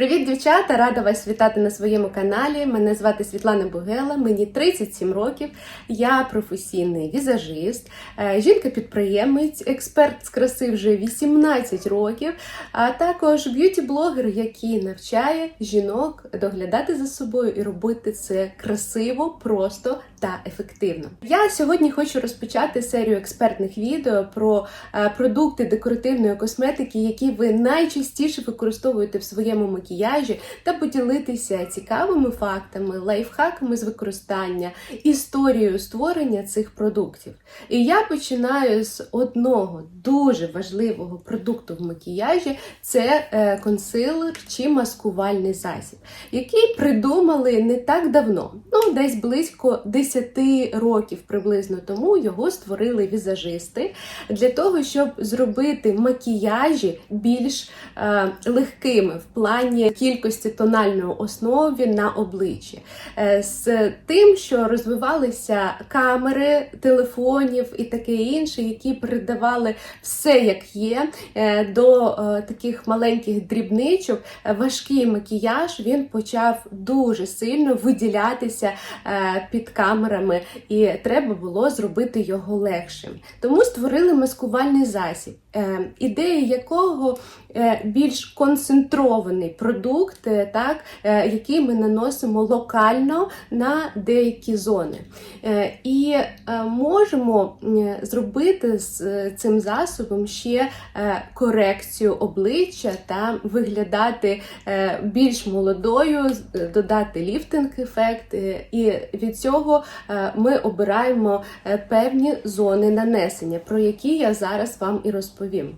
Привіт, дівчата! Рада вас вітати на своєму каналі. Мене звати Світлана Бугела, мені 37 років. Я професійний візажист, е, жінка-підприємець, експерт з краси вже 18 років, а також б'юті-блогер, який навчає жінок доглядати за собою і робити це красиво, просто та ефективно. Я сьогодні хочу розпочати серію експертних відео про е, продукти декоративної косметики, які ви найчастіше використовуєте в своєму макіяжі, та поділитися цікавими фактами, лайфхаками з використання, історією створення цих продуктів. І я починаю з одного дуже важливого продукту в макіяжі це е, консилер чи маскувальний засіб, який придумали не так давно, ну десь близько 10 років приблизно тому його створили візажисти для того, щоб зробити макіяжі більш е, легкими в плані кількості тональної основи на обличчі, Е, з тим, що розвивалися камери, телефонів і таке інше, які передавали все як є е, до е, таких маленьких дрібничок. Важкий макіяж він почав дуже сильно виділятися під камерами, і треба було зробити його легшим. Тому створили маскувальний засіб, е, ідея якого е, більш концентрований продукт, е, так, який ми наносимо локально на деякі зони. І можемо зробити з цим засобом ще корекцію обличчя та виглядати більш молодою, додати ліфтинг-ефект, і від цього ми обираємо певні зони нанесення, про які я зараз вам і розповім.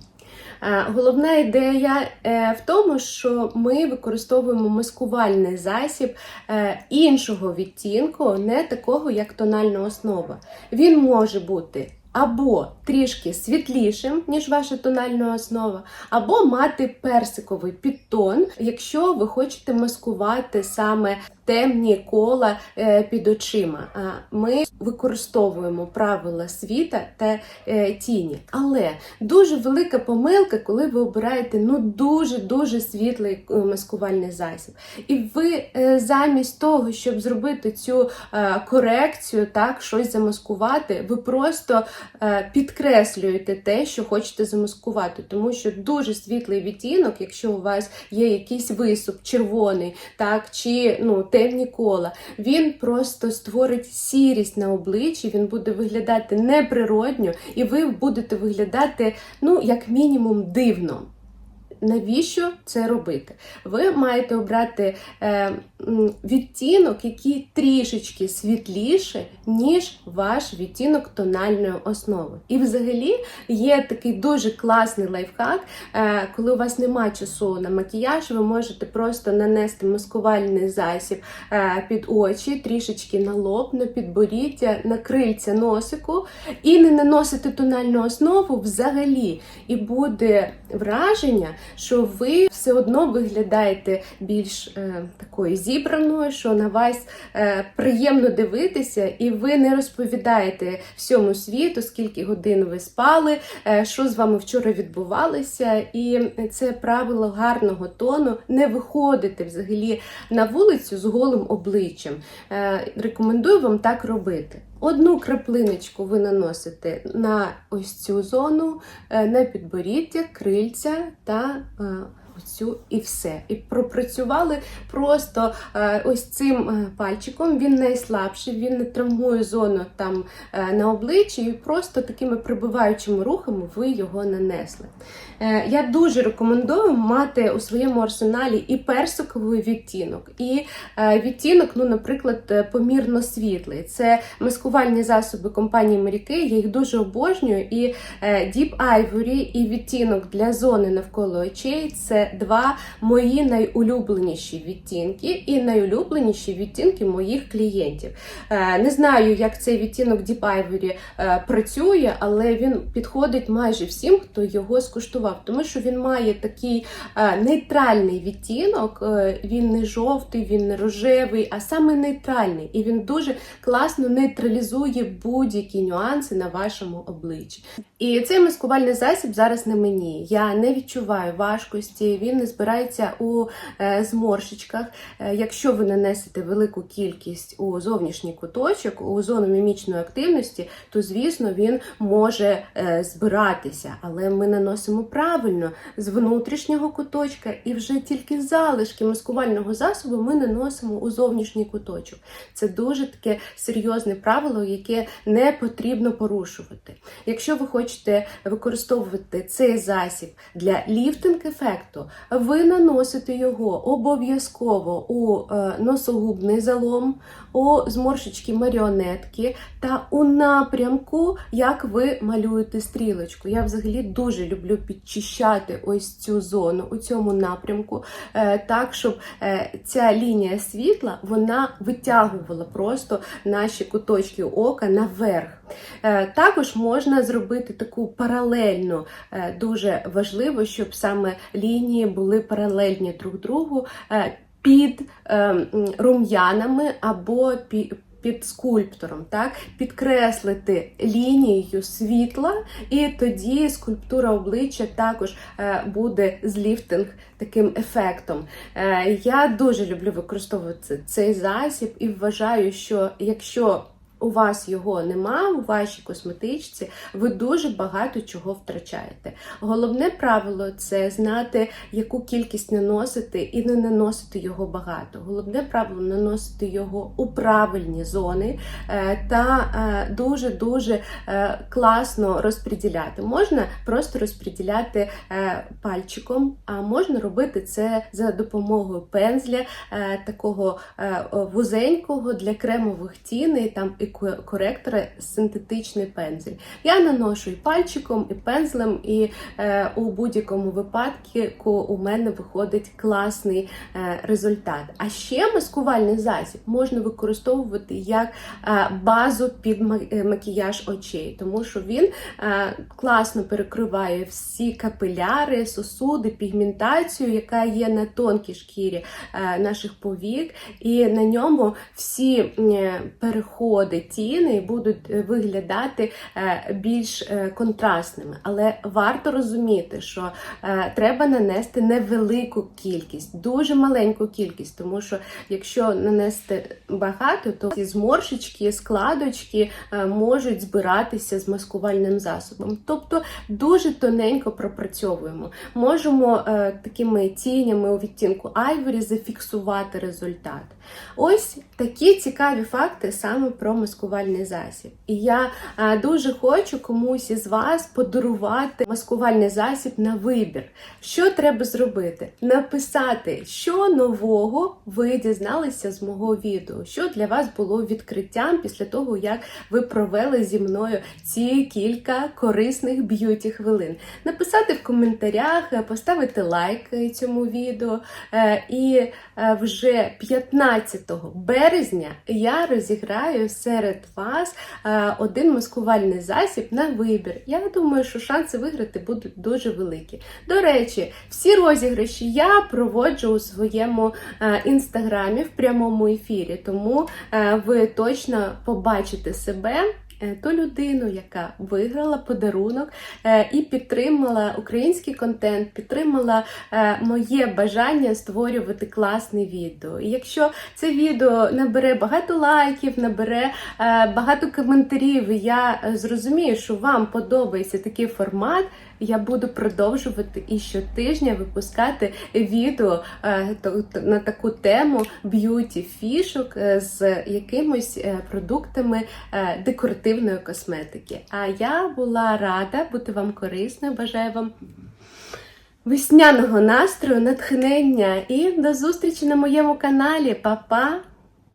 Е, Головна ідея е, в тому, що ми використовуємо маскувальний засіб е, іншого відтінку, не такого, як тональна основа. Він може бути або трішки світлішим, ніж ваша тональна основа, або мати персиковий підтон, якщо ви хочете маскувати саме темні кола е, під очима. Ми використовуємо правила світа та е, тіні. Але дуже велика помилка, коли ви обираєте ну дуже дуже світлий е, маскувальний засіб. І ви замість того, щоб зробити цю корекцію, так щось замаскувати, ви просто підкреслюєте те, що хочете замаскувати, тому що дуже світлий відтінок, якщо у вас є якийсь висуп червоний, так чи ну темні кола, він просто створить сірість на обличчі, він буде виглядати неприродньо, і ви будете виглядати, ну, як мінімум, дивно. Навіщо це робити? Ви маєте обрати е, відтінок, який трішечки світліше, ніж ваш відтінок тональної основи. І взагалі є такий дуже класний лайфхак, е, коли у вас немає часу на макіяж, ви можете просто нанести маскувальний засіб е, під очі, трішечки на лоб, на підборіддя, на крильця носику, і не наносити тональну основу взагалі. І буде враження, що ви все одно виглядаєте більш е, такою зібраною, що на вас е, приємно дивитися, і ви не розповідаєте всьому світу, скільки годин ви спали, е, що з вами вчора відбувалося. І це правило гарного тону не виходити взагалі на вулицю з голим обличчям. Е, рекомендую вам так робити. Одну краплиночку ви наносите на ось цю зону, е, на підборіддя, крильця та е, оцю і все. І пропрацювали просто е, ось цим е, пальчиком. Він найслабший, він не травмує зону там е, на обличчі, і просто такими прибиваючими рухами ви його нанесли. Я дуже рекомендую мати у своєму арсеналі і персиковий відтінок, і відтінок, ну, наприклад, помірно світлий. Це маскувальні засоби компанії Mary я їх дуже обожнюю. І Deep Ivory і відтінок для зони навколо очей це два мої найулюбленіші відтінки і найулюбленіші відтінки моїх клієнтів. Е, Не знаю, як цей відтінок Deep Ivory е, працює, але він підходить майже всім, хто його скуштував. тому що він має такий е, нейтральний відтінок. Він не жовтий, він не рожевий, а саме нейтральний. І він дуже класно нейтралізує будь-які нюанси на вашому обличчі. І цей маскувальний засіб зараз на мені. Я не відчуваю важкості, він не збирається у е, зморшечках. Е, якщо ви нанесете велику кількість у зовнішній куточок, у зону мімічної активності, то звісно він може е, збиратися. Але ми наносимо правильно з внутрішнього куточка, і вже тільки залишки маскувального засобу ми наносимо у зовнішній куточок. Це дуже таке серйозне правило, яке не потрібно порушувати. Якщо ви хочете використовувати цей засіб для ліфтинг-ефекту, ви наносите його обов'язково у е, носогубний залом, у зморшечки маріонетки та у напрямку, як ви малюєте стрілочку. Я взагалі дуже люблю підчищати ось цю зону у цьому напрямку, е, так, щоб е, ця лінія світла вона витягувала просто наші куточки ока наверх. Також можна зробити таку паралельну, дуже важливо, щоб саме лінії були паралельні друг другу е, під е, рум'янами або під скульптором, так підкреслити лінією світла, і тоді скульптура обличчя також е, буде з ліфтинг таким ефектом. Я дуже люблю використовувати цей засіб і вважаю, що якщо у вас його нема у вашій косметичці, ви дуже багато чого втрачаєте. Головне правило це знати, яку кількість наносити і не наносити його багато. Головне правило наносити його у правильні зони е, та дуже дуже класно розподіляти. Можна просто розподіляти е, пальчиком, а можна робити це за допомогою пензля, е, такого е, вузенького для кремових тіней, там і коректора синтетичний пензель. Я наношу і пальчиком, і пензлем, і е, у будь-якому випадку у мене виходить класний е, результат. А ще маскувальний засіб можна використовувати як е, базу під е, макіяж очей, тому що він е, класно перекриває всі капиляри, сосуди, пігментацію, яка є на тонкій шкірі е, наших повік, і на ньому всі е, переходи тіни будуть е, виглядати е, більш е, контрастними. Але варто розуміти, що треба нанести невелику кількість, дуже маленьку кількість, тому що якщо нанести багато, то ці зморшечки, складочки можуть збиратися з маскувальним засобом. Тобто дуже тоненько пропрацьовуємо. Можемо такими тінями у відтінку айворі зафіксувати результат. Ось такі цікаві факти саме про маскувальний засіб. І я е, дуже хочу комусь із вас подарувати маскувальний засіб на вибір. Що треба зробити? Написати, що нового ви дізналися з мого відео, що для вас було відкриттям після того, як ви провели зі мною ці кілька корисних б'юті хвилин. Написати в коментарях, е, поставити лайк е, цьому відео. І вже 15 березня я розіграю серед вас е, один маскувальний засіб на вибір. Я думаю, що шанси виграти будуть дуже великі. До речі, всі розіграші я проводжу у своєму е, інстаграмі в прямому ефірі, тому е, ви точно побачите себе. Е, Ту людину, яка виграла подарунок е, і підтримала український контент, підтримала е, моє бажання створювати класне відео. І якщо це відео набере багато лайків, набере багато коментарів, я зрозумію, що вам подобається такий формат. Я буду продовжувати і щотижня випускати відео е, на таку тему б'юті фішок е, з якимось е, продуктами декоративної косметики. А я була рада бути вам корисною. Бажаю вам весняного настрою, натхнення і до зустрічі на моєму каналі. Па-па!